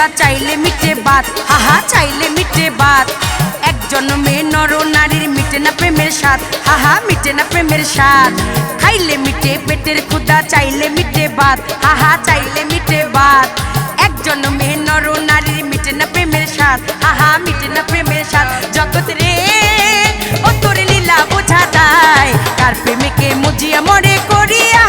ক্ষুদা চাইলে মিটে বাত। হাহা, চাইলে মিটে বাত। একজন মেয়ে নর নারীর মিটে না প্রেমের স্বাদ। হাহা, মিটে না প্রেমের স্বাদ। খাইলে মিটে পেটের ক্ষুদা চাইলে মিটে বাত। হাহা, চাইলে মিটে বাত। একজন মেয়ে নর নারীর মিটে না প্রেমের স্বাদ। হাহা, মিটে না প্রেমের স্বাদ। জগৎ রে, ও তোর লীলা বোঝা দায় কার প্রেমিকে মুজিয়া মরে করিয়া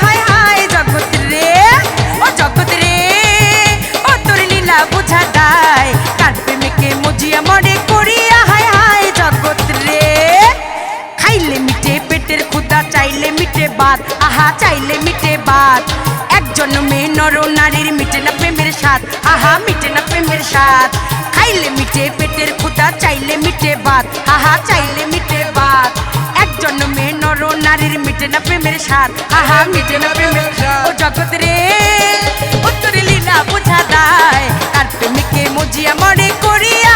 মিটে বাদ। আহা, চাইলে মিটে বাদ। একজন মেয়ে নর নারীর মিটে না প্রেমের স্বাদ। আহা, মিটে না প্রেমের স্বাদ। খাইলে মিটে পেটের ক্ষুদা চাইলে মিটে বাদ। আহা, চাইলে মিটে বাদ। একজন মেয়ে নর নারীর মিটে না প্রেমের স্বাদ। আহা, মিটে না প্রেমের ও জগৎ রে ও তোর লীলা বোঝা দায় তার প্রেমিকে মজিয়া মনে করিয়া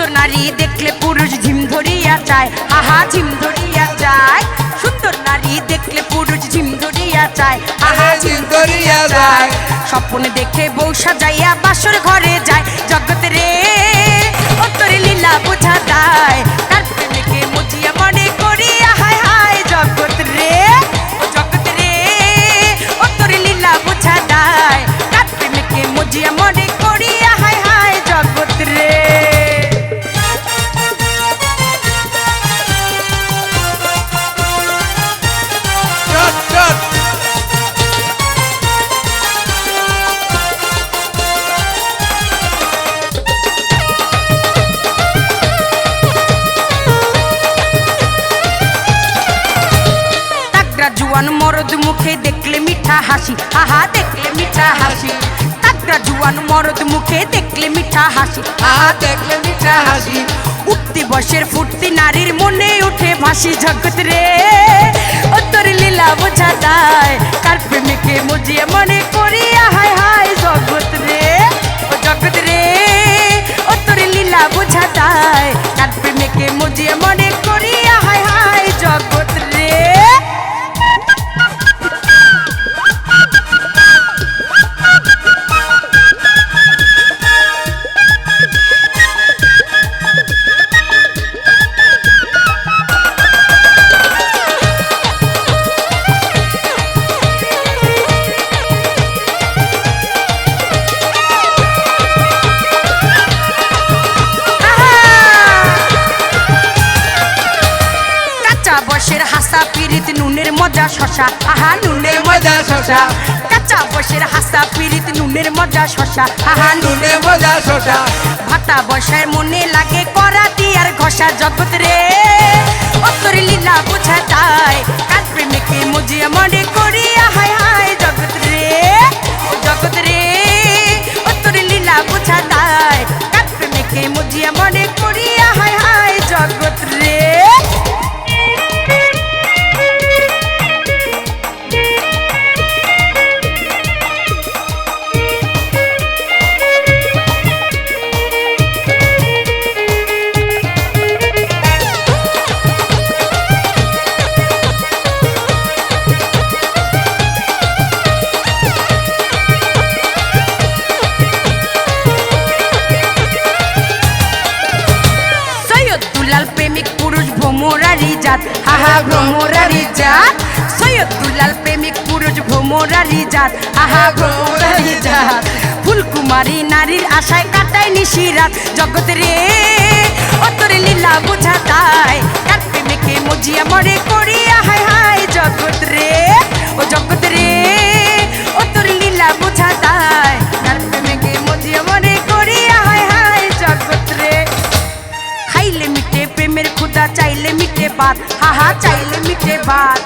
সুন্দর নারী দেখলে পুরুষ ঝিম ধরিয়া চায় আহা, ঝিম ধরিয়া চায় সুন্দর নারী দেখলে পুরুষ ঝিম ধরিয়া চায় আহা, ঝিম ধরিয়া যায়। স্বপ্নে দেখে বউ যাইয়া বাসর ঘরে জুয়ান মরদ মুখে দেখলে মিঠা হাসি। আহা, দেখলে মিঠা হাসি। তাগড়া জুয়ান মরদ মুখে দেখলে মিঠা হাসি। আহা, দেখলে মিঠা হাসি। উঠতি বসের ফুটতি নারীর মনে উঠে ভাসি জগৎ রে। ও তোর লীলা বোঝা দায় কার প্রেমিকে মুজিয়ে মনে করিয়া হায় হায় জগৎ রে। ও জগৎ রে। পিরিত নুনের মজা শশা। আহা, নুনের মজা শশা। কাঁচা বসের হাসা, পিরিত নুনের মজা শশা। আহা নুনে মজা শশা। ভাতা বসায় মনে লাগে করাতি আর ঘষা জগৎ রে। ও তোর লীলা বোঝা তাই কার প্রেমিকে মুজিয়ে মনে করিয়া হায় হায় জগৎ রে। জগৎ রে ও তোর লীলা বোঝা তাই কার প্রেমিকে মুজিয়ে মনে ভ্রমরারি জাত হাহা ভ্রমরারি জাত সৈয়দ দুলাল প্রেমিক, পুরুষ ভ্রমরা জাত হাহা ভ্রমরা রিজাত। ফুলকুমারী নারীর আশায় কাটায় নিশিরাত। জগৎ রে, অতরে তোর লীলা বোঝা তাই কার প্রেমিকে মজিয়া মরে করিয়া ক্ষুদা চাইলে মিটে বাত হাহা চাইলে মিটে বাত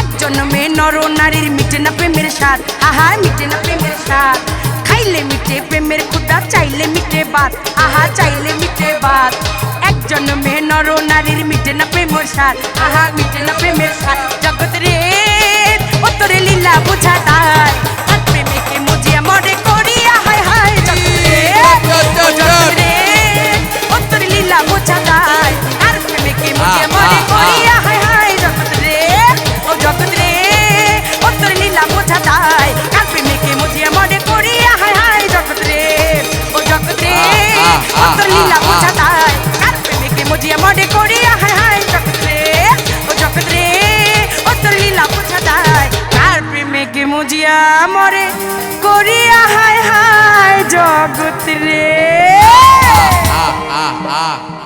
একজন মেয়ে নর নারীর মিটে না প্রেমের স্বাদ আহা মিটে না প্রেমের স্বাদ। খাইলে মিটে প্রেমের ক্ষুদা চাইলে মিটে বাত আহা চাইলে মিটে বাত একজন মেয়ে নর নারীর মিটে না প্রেমের স্বাদ আহা মিটে না প্রেমের স্বাদ। জগৎ রে, ও তোরে লীলা বুঝা তাই। মুজিয়া মরে করিয়া হায় হায় জগৎ রে। আ আ আ।